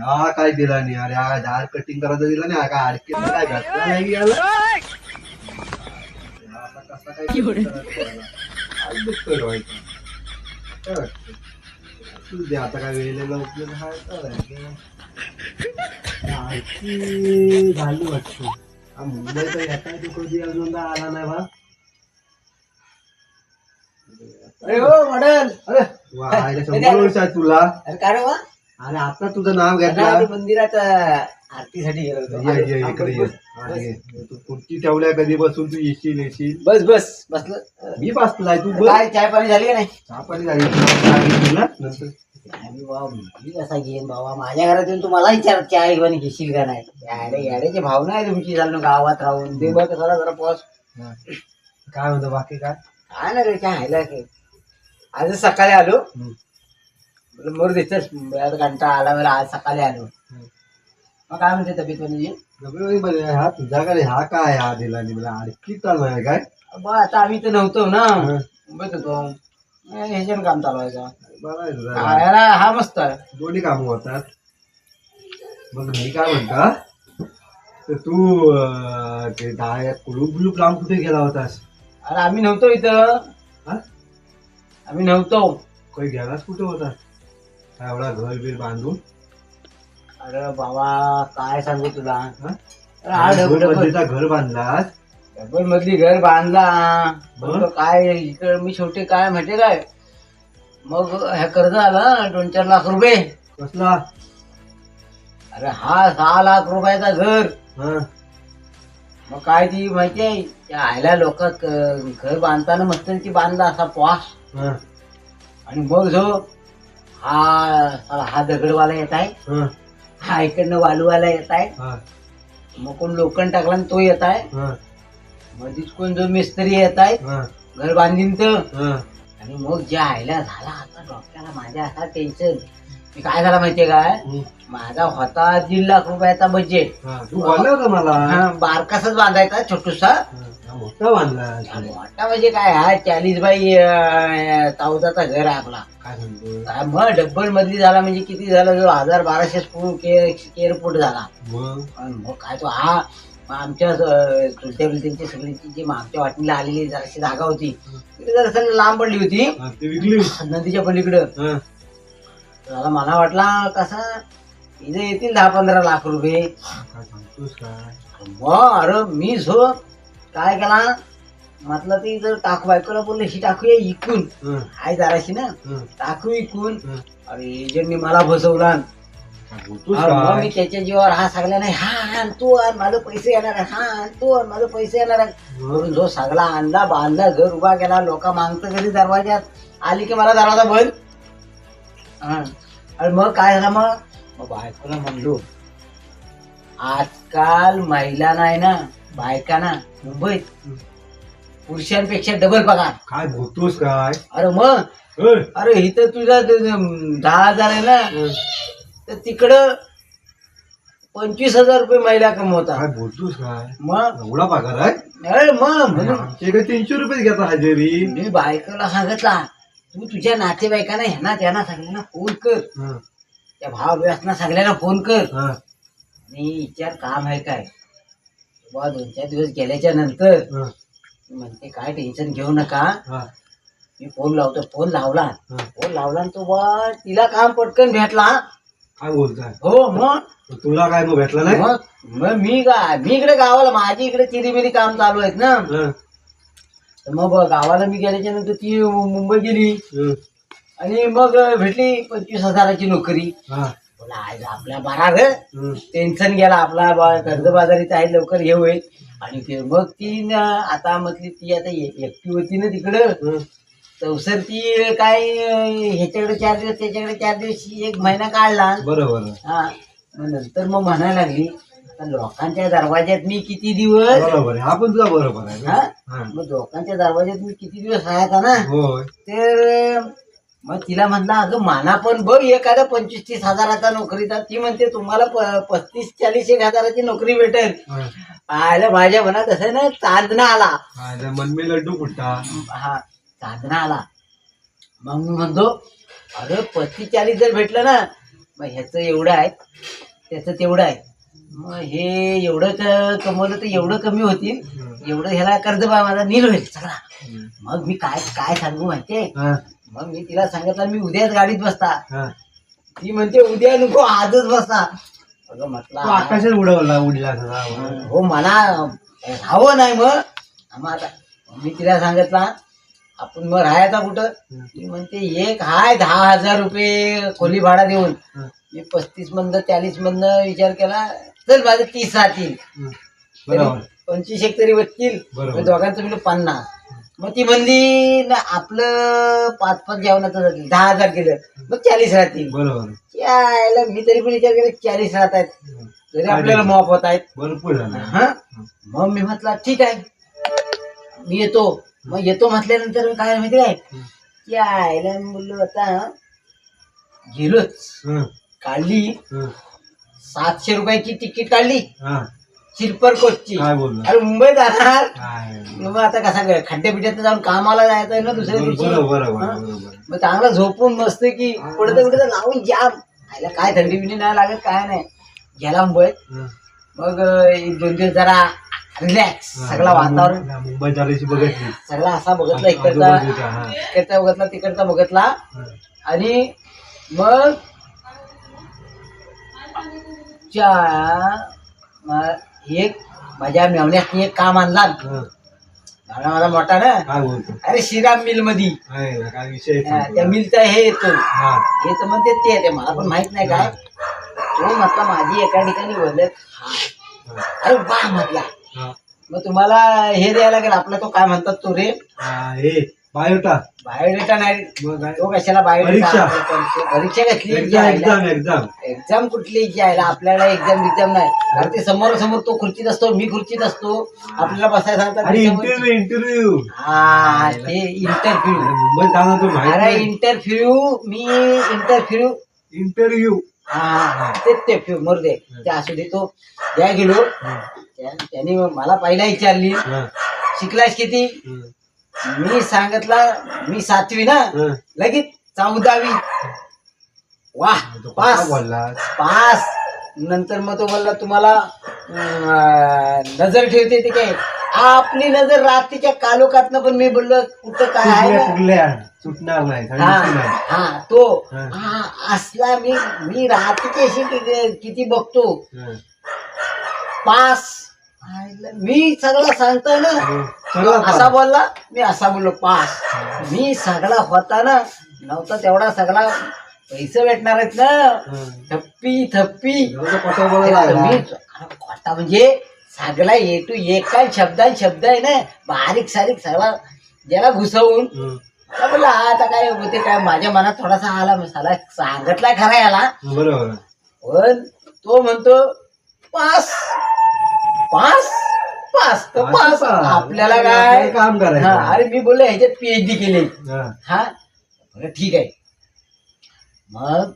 हा काय दिला नाही अरे हा झाड कटिंग करायचं दिला नाही हा काय अडकेल काय घातला नाही याला हा कसा काय कटिंग करायचा याला? दे, आता काय वेळेला उपयोग हा करायचं. झाली वाटतो हा मुंबईचा येता तो कधी अजून आला नाही बा अरे हो मॉडेल. अरे वा, आईला शंभर वर्ष आहे तुला. अरे काय रे वा? अरे आता तुझं नाव घेतलं. मंदिरात अं, आरतीसाठी गेलो होतो. ये, ये, इकडे बस, ये. बस, हा, बस. ये. तू खुर्ची ठेवल्या कधी बसून तू येशील येशील? बस बस बसलं. मी बसलाय तू बस. काय चाय पाणी झाली का नाही? चहा पाणी झाली. चहा घेशील ना नंतर? अरे वा मी कसा घेईन बाबा माझ्या घरात येऊन तुम्हाला विचार चाय पाणी घेशील का नाही? याडे याड्याची भावना आहे तुमची चालणं गावात राहून. ते बघ जरा जरा पॉस हा. काय म्हणतो बाकी काय? काय ना रे काय हायला काय आज सकाळी आलो. मोर देतच कंटा आला मला आज सकाळी आलो. मग काय म्हणते तब्येत म्हणजे? बरे, हा? तुझ्याकडे हा काय हा दिला मला आणखी चालू आहे काय? बा आता आम्ही तर नव्हतो ना. हा. मुंबईत होतो. ह्याच्यानं काम चालवायचं बरं आहे तुझा. हा, याला हा मस्त आहे. दोन्ही कामं होतात. मग मी काय म्हणता तर तू अं, ते दहा कुलूप कुलूप लांब कुठे गेला होतास? अरे आम्ही नव्हतो इथं. हा? आम्ही नव्हतो. काही गेलास कुठे होता? एवढा घर बिर बांधून? अरे बाबा काय सांगू तुला? हा? अरे हा डबल डबल मध्येचा घर बांधलास? डबल मधली घर बांधला. काय इकडे मी शेवटी काय माहितीये काय? मग हे कर्ज आलं दोन चार लाख रुपये. कसला? अरे हा सहा लाख रुपयाचा घर. हा? मग काय ती माहितीये त्या आयला लोक घर बांधताना मस्त ती बांधला असा हा. आणि मग जो हा साला हा दगडवाला येत आहे. हा. हा इकडनं वालूवाला येत आहे. हा. मग कोण लोखंड टाकला आणि तो येत आहे. हा. मधीच कोण जो मिस्त्री येत आहे हा. घर बांधीन तर. हा. आणि मग ज्या आयला झाला आता डोक्याला माझ्या असा टेन्शन मी काय झाला माहितीये काय. माझा होता दीड लाख रुपयाचा बजेट हा, तू बोलला होता मला? बारकासच बांधायचा छोटूसा. हा, मोठा बांधला. मोठा म्हणजे काय? हा चाळीस बाई अं, चौदाचा घर आहे आपला. काय काय मग डब्बल मधली झाला म्हणजे किती झाला? जो हजार बाराशे स्क्वेअर फूट झाला. मग? आणि मग काय तो हा मग आमच्या चुलत्या बिलत्यांची सगळ्यांची जी आमच्या वाटणीला आलेली जराशी जागा होती. ती जरासं लांब पडली होती. हा, ते विकली. नदीच्या पलीकडं. हा. आता मला वाटला कसा इथे येतील दहा पंधरा लाख रुपये. काय सांगतोस काय? मग अरे मी झो काय केला? म्हटलं ती जर टाकू बायकोला बोलले ही टाकूया इकून. हा, हाय जराशी ना. हा, टाकू इकून. हा. अरे एजंटनी मला फसवला. काय बोलतोस अरे मग काय? मी त्याच्या जीवावर हा सांगला नाही. हा आण तू आण माझं पैसे येणार आहे हा आण तू आण माझं पैसे येणार आहे? म्हणून जो सगळा आणला बांधला घर उभा केला लोक मागतं घरी दरवाज्यात. आली की मला दरवाजा बंद. हा. आणि मग काय झालं मग? मग बायकोला म्हणलो आजकाल महिला नाही ना बायकांना मुंबईत. पुरुषांपेक्षा डबल पगार काय बोलतोस काय? अरे मग? अरे इथं तुझा दहा हजार आहे ना. तर तिकडं पंचवीस हजार रुपये महिला कमवतात. काय बोलतोस काय? मग? एवढा पगार आहे? अरे मग म्हणून. आमच्या इकडे तीनशे रुपये घेता हजेरी. मी बायकोला सांगितला तू तुझ्या नातेवाईकांना ह्यांना त्यांना सगळ्यांना फोन कर. हा, त्या भाव व्यसना सगळ्यांना फोन कर. हा, आणि विचार काम आहे काय. बुवा दोन चार दिवस गेल्याच्यानंतर हा, मी म्हणते काय टेन्शन घेऊ नका. हा, मी फोन लावतो फोन लावला. हा. फोन लावला आणि तो बा तिला काम पटकन भेटला. काय बोलताय? हो मग? तुला काय मग भेटला नाही? मग? मग मी मी इकडे गावाला माझी इकडे चिरीमिरी काम चालू आहेत ना. हा, तर मग गावाला मी गेल्याच्यानंतर ती मुंबई गेली. आणि मग भेटली पंचवीस हजाराची नोकरी. आपल्या बरा रे हा. टेन्शन गेला आपला बा कर्जबाजारीच आहे लवकर हे होईल. आणि ते मग ती न आता म्हटली ती आता एकटी होती ना तिकडं. तवसर ती काय ह्याच्याकडे चार दिवस त्याच्याकडे चार दिवस एक महिना काढला. बरोबर. हा. नंतर मग म्हणायला लागली आता लोकांच्या दरवाज्यात मी किती दिवस बरोबर आहे. हा पण तुझा बरोबर आहे हा? हा. मग लोकांच्या दरवाज्यात मी किती दिवस राहायचा ना? होय. तर मग तिला म्हणलं अगं माना पण बघ एखादा पंचवीस तीस हजाराचा नोकरीचा ती म्हणते तुम्हाला प- पस्तीस चाळीस एक हजाराची नोकरी भेटेल. हा. आयला माझ्या मनात असं ना चांदणा आला. हा, इथं मन में लड्डू फुटता हा चांदणा आला. मग मी म्हणतो अरे पस्तीस चाळीस जर भेटलं ना मग ह्याचं एवढं आहे त्याचं तेवढं आहे. मग हे एवढं क कमवलं तर एवढं कमी होतील. एवढं ह्याला कर्ज बा माझा नील होईल. सगळा मग मी काय काय सांगू माहितीये? मग मी तिला सांगितलं मी उद्याच गाडीत बसता. ती म्हणते उद्या नको आजच बसता अगं तू म्हटलं आकाशात उडवला उडला सगळा. हो. मला राहावं नाही मग. मग आता मी तिला सांगितलं आपण मग राहायचा कुठं? ती म्हणते एक हाय दहा हजार रुपये खोली भाडा देऊन. हं, मी पस्तीस मधनं चाळीस मधनं विचार केला चल माझं तीस राहतील. हं. बरोबर. पंचवीस एक तरी बसतील बरोबर. मग दोघांचं म्हणजे पन्नास. मग ती म्हणली ना आपलं पाच पाच जेवणाचं जातील दहा हजार केलं मग चाळीस राहतील. बरोबर. यायला मी तरी पण विचार केला चाळीस राहत आहेत. हं. तरी आपल्याला मॉप होत आहेत. भरपूर झाला. हा? मग मी म्हटलं ठीक आहे. मी येतो. मग येतो म्हटल्यानंतर मी काय माहिती काय? यायला बोललो आता गेलोच. हं, काढली. हं. सातशे रुपयाची तिकीट काढली. शिरपर कोचची. काय बोलला? अरे मुंबईत जाणार. मग आता कसा काय खड्डे पिड्यात जाऊन कामाला जायचं आहे ना दुसऱ्या दिवशी? बरोबर बरोबर हा? बरोबर. मग चांगला झोपून मस्त की कुठे कुठे लावून जाम. आयला काय थंडी बिंडी नाही लागत काय नाही. गेला मुंबईत. हं. मग अं, एक दोन दिवस जरा रिलॅक्स सगळं वातावरण. मुंबई झाल्याची बघितली. सगळा असा बघितला इकडचा आजूबाजूचा, हा. इकडचा बघितला तिकडचा बघितला. हं. आणि मग च्या- म- एक माझ्या मेवण्यात एक काम आणला माझा मोठा ना. काय बोलतो? अरे श्रीराम मिलमध्ये काय विषय हा? त्या मिलचा हे येतो. हा, तर म्हणते ते ते मला पण माहीत नाही काय. तो म्हटला माझी एका ठिकाणी ओळख हा, अरे वा म्हटला. मग तुम्हाला हे द्यायला लागेल. आपला तो काय म्हणतात तो रे? हा, बायोटा. बायोडेटा नाही. तो कशाला परीक्षा. बायोडेटा परीक्षा कसली एक्झाम एक्झाम एक्झाम एक्झाम कुठली घ्यायला आपल्याला एक्झाम एक्झाम नाही. अरे ते समोर समोर तो खुर्चीत असतो मी खुर्चीत असतो. आपल्याला बसायला सांगतात आणि इंटरव्ह्यू इंटरव्ह्यू हा ते इंटरव्ह्यू मुंबईत जाणार तो अरे माहिती इंटरव्ह्यू मी इंटरव्ह्यू इंटरव्ह्यू हा तेच ते फ्यू मरू दे. ते असू दे तो. त्या गेलो. त्या- त्याने मला पहिला विचारली. शिकलास किती? मी सांगितलं मी सातवी ना लगेच चौदावी. वाह पास. बोलला? पास. नंतर मग तो बोलला तुम्हाला अं, नजर ठेवते ते काय? आपली नजर रात्रीच्या कालोखातनं पण मी बोललो कुठं काय आहे? कुठल्या ना? कुठल्या? सुटणार नाही हा सांगितलं नाही हा तो. हा. हा असला मी मी रात्रीची अशी कि- किती बघतो? हं. पास. मी सगळं सांगतोय ना सगळं असा. बोलला मी असा बोललो पास मी सगळा होता ना नव्हता तेवढा सगळा पैसे भेटणार आहेत ना हं. थप्पी थप्पी. मी खोटा म्हणजे सगळा ए टू एक काय शब्द आहे शब्द आहे ना बारीक सारीक सगळा ज्याला घुसवून हं. बोलला "हा, आता काय होते काय माझ्या मनात थोडासा आला मसाला सांगितलाय खरा याला बरोबर पण तो म्हणतो पास पास पास तर पास. आपल्याला काय काम करायचं. हा, अरे मी बोललो ह्याच्यात पीएचडी केली हं. हा ठीक आहे मग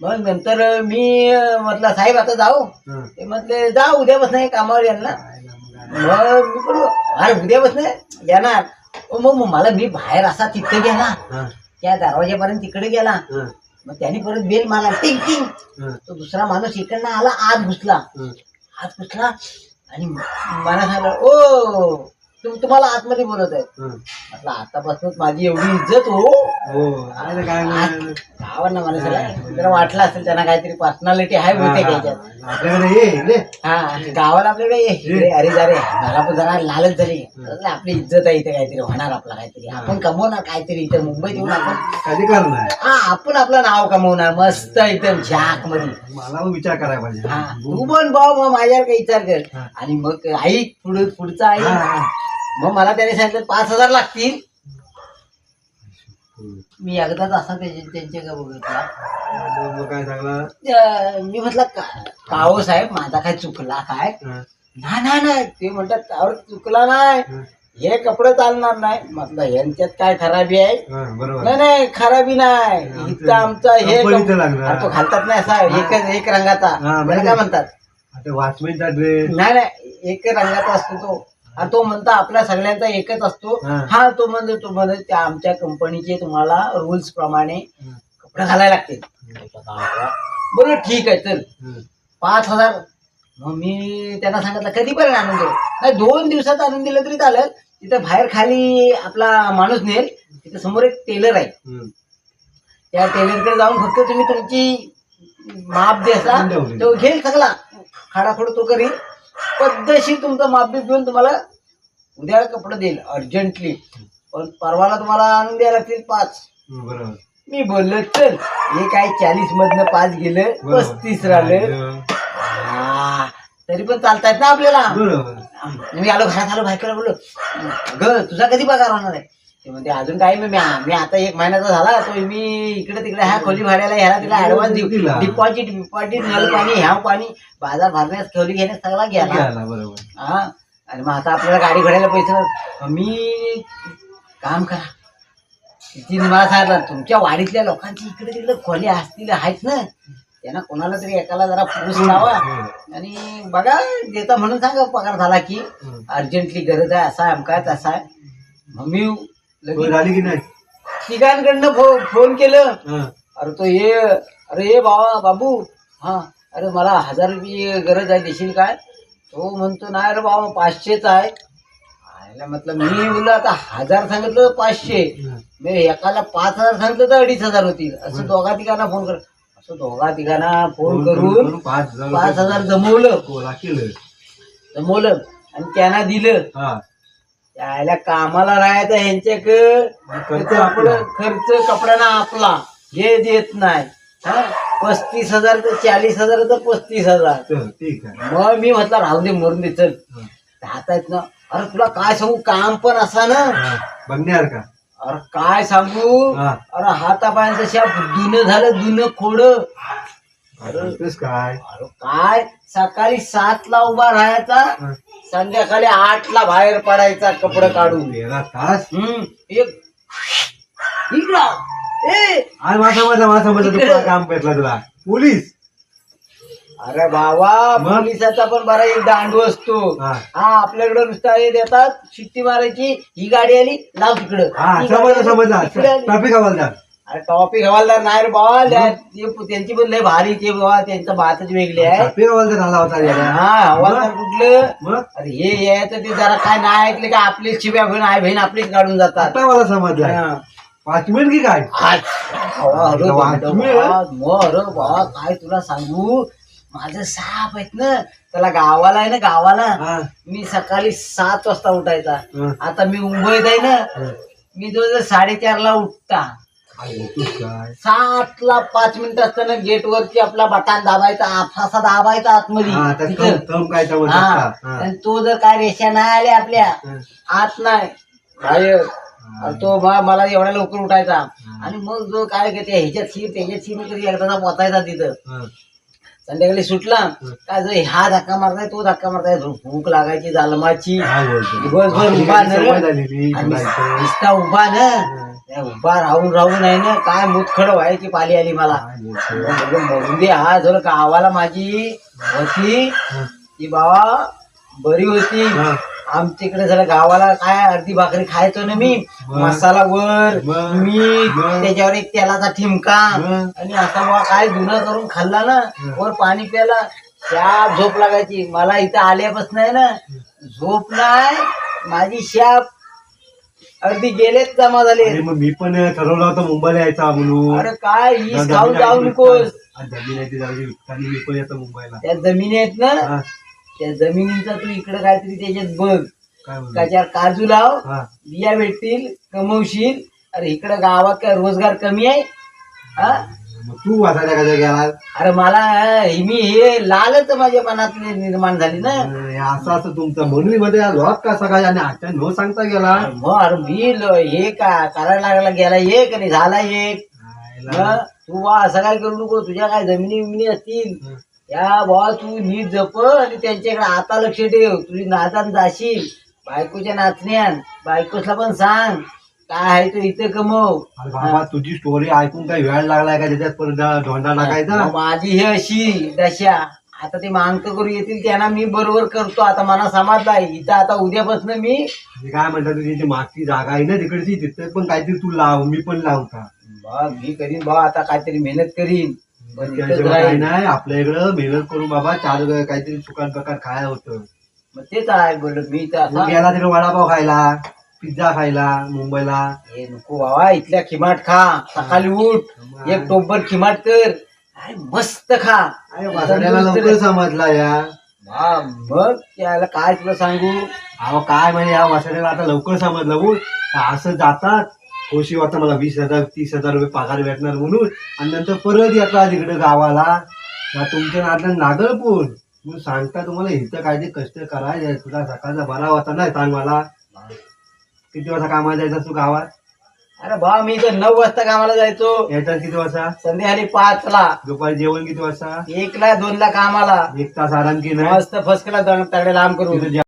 मग नंतर मी अं, म्हटलं साहेब आता जाऊ हं. ते म्हटले जा उद्यापासून हे कामावर येणार ना मग मी पण अरे उद्यापासून येणार अहो, मग मग मला मी बाहेर असा तिथे गेला हं. त्या दरवाजापर्यंत तिकडे गेला हं. मग त्याने परत बेल मारला टिंग टिंग हं. तो दुसरा माणूस इकडनं आला आत घुसला हं. आत घुसला आणि मला सांगलं ओ तुम तुम्हाला आतमध्ये बोलत आहे. म्हटलं आतापासूनच माझी एवढी इज्जत हो. हो काय नाही. गावांना माणसाला जरा वाटलं असेल त्यांना काहीतरी पर्सनॅलिटी आहे बहुतेक याच्यात. आपल्याकडे ये इकडे. हा गावाला आपल्याकडे ये. रे, अरे जरे मला पण जरा लालच झाली. आपली इज्जत आहे इथे काहीतरी होणार आपला काहीतरी. आपण कमवणार काहीतरी इथे मुंबईत येऊन आपण. कधी करणार? हा आपण आपलं नाव कमवणार. मस्त एकदम झाकमध्ये मला पण विचार करायला पाहिजे. हा. तू पण भाऊ मग माझ्यावर काही विचार कर. आणि मग ऐक पुढे पुढचा ऐक हा. मग मला त्याने सांगितलं पाच हजार लागतील. मी एकदाच असा त्याच्या त्यांच्या का बघितला? मग काय सांगला मी म्हटलं का- काहो साहेब माझा काय चुकला काय? हं. नाही नाही नाही ते म्हणतात त्यावर चुकला नाही. हं. हे कपडे चालणार नाही. म्हटलं यांच्यात काय खराबी आहे? हं, बरोबर. नाही नाही खराबी नाही. इथं आमचं हे लागणार. अरे तो घालतात नाही असा एकच एक रंगाचा. हा, त्याला. काय म्हणतात? आता वॉचमॅनचा ड्रेस नाही नाही एक रंगाचा असतो तो. आणि तो म्हणता आपल्या सगळ्यांचा एकच असतो हा. तो म्हणजे तो म्हणजे त्या आमच्या कंपनीचे तुम्हाला रुल्स प्रमाणे. कपडे घालायला लागतील बरोबर ठीक आहे चल. पाच हजार मग मी त्यांना सांगितलं कधी पर्यंत आणून देऊ नाही दोन दिवसात आणून दिलं तरी चालेल तिथं बाहेर खाली आपला माणूस नेल तिथं समोर एक टेलर आहे. त्या टेलरकडे जाऊन फक्त तुम्ही तुमची माप ठेवली. तो घेईल सगळा खाडाखोड तो करील पद्धतशीर तुमचं माप बीप घेऊन तुम्हाला उद्या कपडे देईल अर्जंटली पण परवाला तुम्हाला आणून द्यायला लागतील पाच. बरोबर. मी बोललो चल हे काय चाळीस मधनं पाच गेलं. पस्तीस राहिलं. हा, तरी पण चालतायत ना आपल्याला. बरोबर. मी आलो घरात आलो बायकोला बोललो ग तुझा कधी पगार होणार आहे? ते म्हणते अजून काही मी मी आता एक महिन्याचा झाला तो मी इकडे तिकडे ह्या खोली भाड्याला ह्याला तिला ऍडव्हान्स देऊ. दिला. डिपॉझिट डिपॉझिट नल पाणी ह्या पाणी बाजार भरण्यास खोली घेण्यास सगळा घ्यायला बरोबर. हा? आणि मग आता आपल्याला गाडी भरायला पैसे मी काम करा. तिने मला सांगितलं तुमच्या वाडीतल्या लोकांची इकडे तिकडे खोल्या असतील आहेत ना. त्यांना कोणाला तरी एकाला जरा पुरुष लावा. हं. आणि बघा देता म्हणून सांगा पगार झाला की. हं. अर्जंटली गरज आहे असा आहे अमका तसा आहे. मग मी झाली की नाही? तिघांकडनं फो फोन केलं. हं. अरे तो ये अरे ये बाबा बाबू. हा अरे मला हजार रुपये गरज आहे देशील काय? तो म्हणतो नाही रे बाबा पाचशेच आहे. आयला म्हटलं मी बोललो आता हजार सांगितलं पाचशे. हं. मी एकाला पाच हजार सांगितलं तर अडीच हजार होतील. असं दोघा तिघांना फोन कर असं दोघा तिघांना फोन करून पाच हजार जमवलं. कोला केलं जमवलं. आणि त्यांना दिलं. हा. त्याला कामाला राहायचं ह्यांच्याकडं. खर्च तर आपलं आपला. खर्च कपड्याना आपला. हे देत नाही. हा? पस्तीस हजार तर चाळीस हजार तर पस्तीस हजार. मग मी म्हटलं राहू दे मरून दे चल. हं. राहतायत ना अरे तुला काय सांगू काम पण असा ना. बघण्यार का? अरे काय सांगू. अरे हातापायांचं शा दुनं झालं दुनं खोड. काय? अरे काय? सकाळी सात ला उभा राहायचा. संध्याकाळी आठ ला बाहेर पडायचा कपडे काढून. तेरा तास? हम्म एक. इकडं ए! आज माझा समजलं माझा समजलं तुला काम भेटला तुला. पोलीस? अरे बाबा मग? पोलिसाचा पण बरा एक दांडू असतो. हा. हा आपल्याकडे नुसता हे देतात शिट्टी मारायची ही गाडी आली लाव तिकडं. हा गाडी समजलं आली, समजलं. तिकडे आली. ट्रॅफिक हवालदार. अरे टॉपिक हवालदार नाही रे बाबा ते- त्यांची पण लय भारी ते बाबा त्यांचं बातच वेगळी आहे ट्रॅफिक हवालदार झाला होता. हा हवालदार कुठलं मग अरे हे यायचं ते जरा काय नाही ऐकले का आपली शिव्या बहीण आई बहीण आपलीच काढून जातात आता मला समजलं हा. पाच मिनिट की काय आज अरे. बाबा, मग अरे बाबा काय तुला सांगू माझं साप आहेत ना त्याला गावाला आहे ना गावाला हा. मी सकाळी सात वाजता उठायचा हं. आता मी मुंबईत आहे ना हं. मी जवळजवळ साडेचार ला उठता काय बोलतोस काय सात ला पाच मिनिट असताना गेट वरती आपला बटान दाबायचा असा दाबायचा आतमध्ये. तिथं. तर हा. आणि तो जर काय रेषा नाही आल्या आपल्या. आत नाही. बाहेर आणि तो बा मला एवढ्या लवकर उठायचा. आणि मग जो काय घेते ह्याच्यात शिर त्याच्यात शिर कधी एकदा पोचायचा तिथं. संध्याकाळी सुटला काय जो हा धक्का मारताय तो धक्का मारताय. भूक लागायची जालमाची. दिवसभर उभा न आणि. नुसता उभा न उभा राहून राहून आहे ना काय मुतखड व्हायची पाली आली मला. मरून दे हा जर गावाला माझी होती. ती बाबा बरी होती. हं. आमच्याकडे जरा गावाला काय अर्धी भाकरी खायचो ना मी? मसाला वर मग? त्याच्यावर एक तेलाचा ठिमका? आणि असा बाबा काय धुणं करून खाल्ला ना वर पाणी प्याला त्या झोप लागायची. मला इथं आल्यापासून आहे ना झोप नाही माझी शाप अर्धी गेलेच जमा झाले अरे मग मी पण ठरवलं होतं मुंबईला यायचा म्हणून अरे काय जमीन खाऊन जाऊ नकोस. आज जमीन आहे ती जरा विकताना मी पण येतो मुंबईला त्या जमिनी आहेत ना हा. त्या जमिनीचा तू इकडे काहीतरी त्याच्यात बघ काय म्हणतो? त्याच्यावर काजू लाव हा. बिया भेटतील कमवशील अरे इकडे गावात काय रोजगार कमी आहे हा मग तू वाचायला का गेला अरे मला अं, मी हे लालच माझ्या मनात निर्माण झाली ना. हे असं असं तुमचं म्हणून मध्ये लॉक का सकाळी आणि आता न सांगता गेला? मग अरे मी ल- हे का करायला लागला गेला एक आणि झाला एक. मग तू बा असं काय करू नको तुझ्या काय जमिनी बिमिनी असतील? हं. त्या बा तू नीट जप आणि त्यांच्याकडे आता लक्ष ठेव. तुझी नाचान जाशील. बायकोच्या नाचण्यान बायकोसला पण सांग. काय आहे तो इथं कमव अरे बाबा तुझी स्टोरी ऐकून काही वेळ लागलाय का त्याच्यात परत ढोंडा टाकायचा? माझी ही अशी दशा. आता ते मांक करू येतील त्यांना मी बरोबर करतो. आता मला समाजलाय इथं आता उद्यापासून मी काय म्हणतात तुझी जी मागची जागा आहे ना तिकडची तिथे पण काहीतरी तू लाव मी पण लावू का बा मी करीन बा आता काहीतरी मेहनत करीन. पण इथंच राहीन. नाही आपल्या इकडं मेहनत करून बाबा चार वेळ काहीतरी सुकान प्रकार खायला होतं. मग तेच आहे बोल मी तर तू गेला तिकडे वडापाव खायला. पिझ्झा खायला मुंबईला. हे नको बाबा इथल्या खिमाट खा. सकाळी उठ. एक टोपभर खिमाट कर. मस्त खा. अरे वासड्याला लवकर समजला या. हा, मग त्याला काय तुला सांगू? अहो काय म्हणजे या वासड्याला आता लवकर समजलं. हो असं जातात. खुशी वाटतं मला वीस हजार तीस हजार रुपये पगार भेटणार म्हणून. आणि नंतर परत येतात तिकडे गावाला. तुमच्या नागल पण मग सांगता तुम्हाला इथं काय ते कष्ट करायचे तुला सकाळचा बरा होता ना सांग मला किती वाजता कामाला जायचा तू गावात? अरे बा मी तर नऊ वाजता कामाला जायचो. यायचा किती वाजता? संध्याकाळी पाच ला दुपारी जेवण किती वाजता? एक ला दोन ला कामाला. एक तास आराम की नाही मस्त फसकला तगडे लांब करून. तिथं